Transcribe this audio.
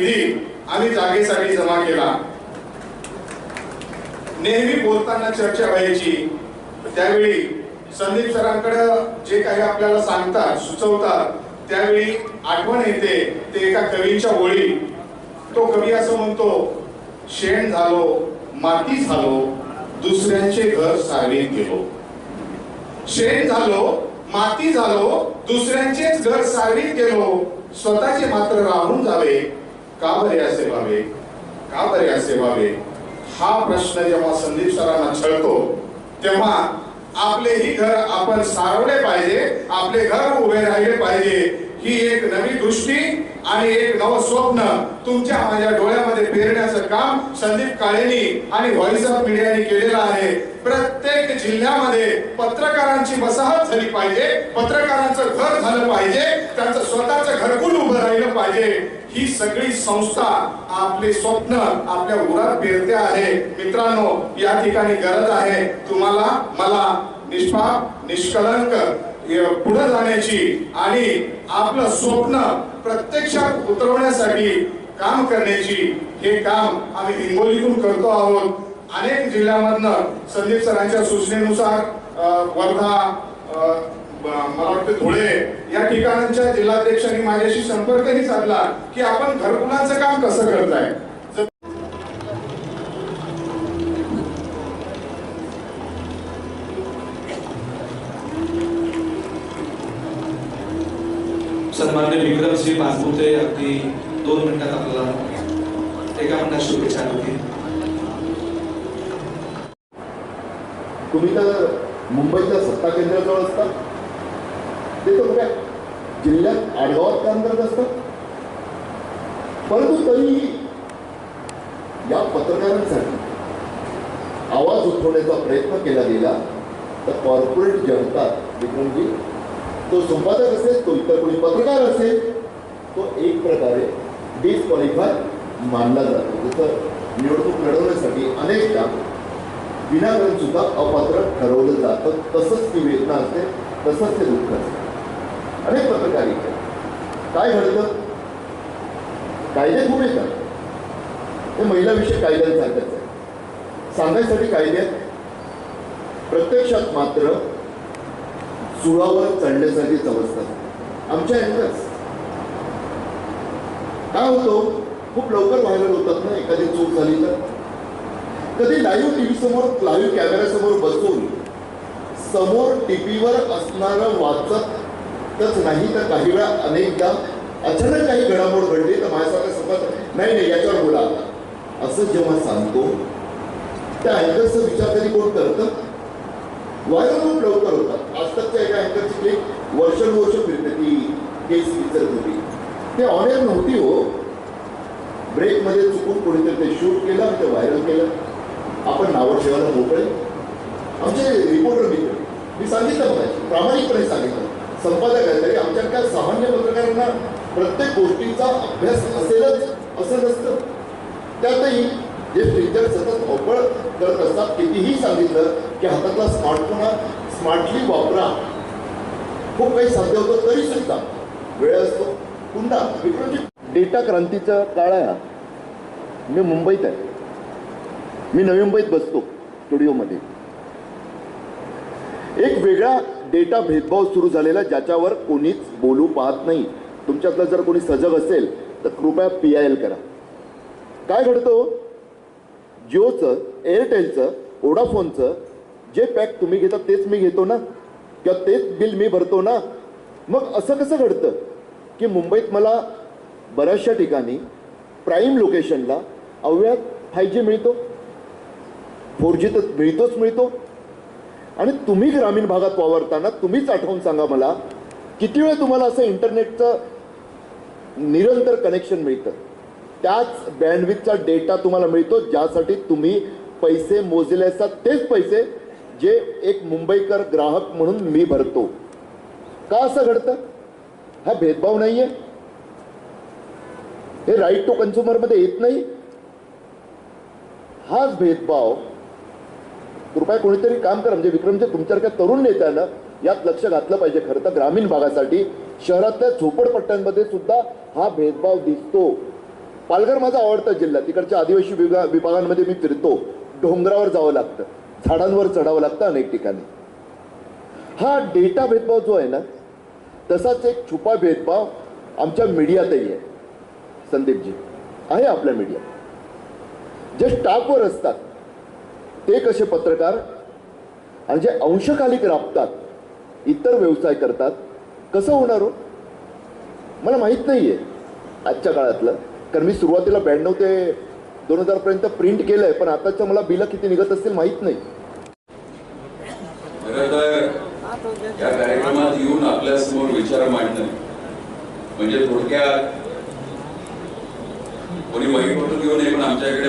निधी आम्ही जागेसाठी जमा केला. नेहमी बोलताना चर्चा व्हायची. त्यावेळी संदीप सरांकडे जे काही आपल्याला सांगतात सुचवतात त्यावेळी आठवण येते. ते एका कवीच्या ओळी. तो कवी असं म्हणतो शेण झालो माती झालो दुसऱ्यांचे घर सारवीत गेलो. शेण झालो माती झालो दुसऱ्यांचेच घर सारवीत गेलो. स्वतःचे मात्र राहून जावे का बरे असे व्हावे का बरे असे व्हावे हा प्रश्न जेव्हा संदीप सरांना छळतो तेव्हा आपले ही घर आपण सारवले पाहिजे आपले घर उभे राहिले पाहिजे. ही एक नवी दृष्टी आणि एक नव स्वप्न तुमच्या माझ्या डोळ्यामध्ये पेरण्याचं काम संदीप काळेनी आणि व्हॉइस ऑफ मीडियाने केलेलं आहे. प्रत्येक जिल्ह्यामध्ये पत्रकारांची वसाहत झाली पाहिजे. पत्रकारांचं घर झालं पाहिजे. त्यांचं स्वतःचं घरकुल उभं राहिलं पाहिजे. ही सगळी संस्था आपले स्वप्न आपल्या उरात पेरते आहे. मित्रांनो या ठिकाणी गरज आहे. तुम्हाला मला निष्पाप निष्कलंक पुढे जाण्याची आणि आपलं स्वप्न प्रत्यक्षात उतरवण्यासाठी काम करण्याची हे काम आम्ही हिंगोलीतून करतो आहोत. अनेक जिल्ह्यामधनं संदीप सरांच्या सूचनेनुसार वर्धा मला वाटतं धुळे या ठिकाणांच्या जिल्हाध्यक्षांनी माझ्याशी संपर्कही साधला की आपण घरकुलाचं काम कसं करताय? सन्मान्य विक्रमसिंह पासपुते अगदी दोन मिनिटात आपल्याला एका मिनिटात शुभेच्छा देतील. तुम्ही तर मुंबईच्या सत्ता केंद्राजवळ असता. ते तर कुठे जिल्ह्यात आडगावात काम करत असतात परंतु तरी या पत्रकारांसाठी आवाज उठवण्याचा प्रयत्न केला गेला तर कॉर्पोरेट जळतात विक्रमजी तो संपादक असेल तो इतर कोणी पत्रकार असेल तो एक प्रकारे डिस्क्वालिफाय मानला जातो. जसं निवडणूक लढवण्यासाठी अनेकदा विनाकारण सुद्धा अपात्र ठरवलं जातं. तसंच ती वेदना असते तसंच ते दुःख असते. अनेक पत्रकार काय घडतं? कायदे खूप येतात. हे महिलाविषयी कायद्यांसारखंच आहे. सांगायसाठी कायदे प्रत्यक्षात मात्र चुळावर चढण्यासाठी समजतात. आमच्या अँकर्स काय होतो? खूप लवकर व्हायरल होतात ना एखादी चूक झाली तर. कधी लाईव्ह टीव्ही समोर लाईव्ह कॅमेऱ्यासमोर बसून समोर टीव्हीवर असणारं वाचतच नाही तर काही वेळा अनेकदा अचानक काही घडामोड घडली तर माझ्यासारखं समज नाही नाही याच्यावर बोला आता. असं जेव्हा सांगतो त्या अँकरचा विचार कधी कोण करतं? व्हायरल खूप लवकर होतात. आज एका अँकरची क्लिप वर्षानुवर्ष फिरते ती केस विचारत होती ते ऑन नव्हती हो. ब्रेकमध्ये चुकून कोणीतरी ते शूट केलं आणि ते व्हायरल केलं. आपण नावं ठेवायला मोकळे. आमचे रिपोर्टर मित्र मी सांगितलं मला प्रामाणिकपणे सांगितलं. संपादक आहे तरी आमच्याकडे सामान्य पत्रकारांना प्रत्येक गोष्टीचा अभ्यास असेलच असं नसतं. त्यातही जे टीचर सतत अवकळ करत असतात कितीही सांगितलं की हातातला स्मार्टफोन हा स्मार्टली वापरा. खूप काही साध्य होतं तरी सुद्धा. वेळ असतो. पुन्हा विक्रमजी डेटा क्रांतीचा काळ आहे हा. मी मुंबईत आहे. मी नवी मुंबईत बसतो स्टुडिओमध्ये. एक वेगळा डेटा भेदभाव सुरू झालेला ज्याच्यावर कोणीच बोलू पाहत नाही. तुमच्यातलं जर कोणी सजग असेल तर कृपया पी आय एल करा. काय घडतं? जिओचं एअरटेलचं वोडाफोनचं जे पॅक तुम्ही घेता तेच मी घेतो ना? किंवा तेच बिल मी भरतो ना? मग असं कसं घडतं की मुंबईत मला बऱ्याचशा ठिकाणी प्राईम लोकेशनला अव्यात फाय जी मिळतो? फोर जी तर मिळतोच मिळतो. आणि तुम्ही ग्रामीण भागात वावरताना तुम्हीच आठवून सांगा मला किती वेळ तुम्हाला असं इंटरनेटचं निरंतर कनेक्शन मिळतं? त्याच बँडविथचा डेटा तुम्हाला मिळतो ज्यासाठी तुम्ही पैसे मोजले असतात तेच पैसे जे एक मुंबईकर ग्राहक म्हणून मी भरतो. का असं घडतं? हा भेदभाव नाहीये. हे राईट टू कन्झ्युमरमध्ये येत नाही. हाच भेदभाव. कृपया कोणीतरी काम करा. म्हणजे विक्रमचे तुमच्यासारख्या तरुण नेत्यानं यात लक्ष घातलं पाहिजे खरं तर ग्रामीण भागासाठी. शहरातल्या झोपडपट्ट्यांमध्ये सुद्धा हा भेदभाव दिसतो. पालघर माझा आवडता जिल्हा तिकडच्या आदिवासी विभागा विभागांमध्ये मी फिरतो. डोंगरावर जावं लागतं. झाडांवर चढावं लागतं अनेक ठिकाणी. हा डेटा भेदभाव जो आहे ना तसाच एक छुपा भेदभाव आमच्या मीडियातही आहे. संदीपजी आहे आपल्या मीडियात जे स्टाफवर असतात ते कसे पत्रकार आणि जे अंशकालिक राबतात इतर व्यवसाय करतात कसं होणार हो? मला माहीत नाही आहे आजच्या काळातलं. कारण मी सुरुवातीला ब्याण्णव ते दोन हजारपर्यंत प्रिंट केलंय पण आताच्या मला बिलं किती निघत असतील माहीत नाही. या कार्यक्रमात येऊन आपल्यासमोर विचार मांडणं म्हणजे थोडक्यात कोणी वही घेऊ नये पण आमच्याकडे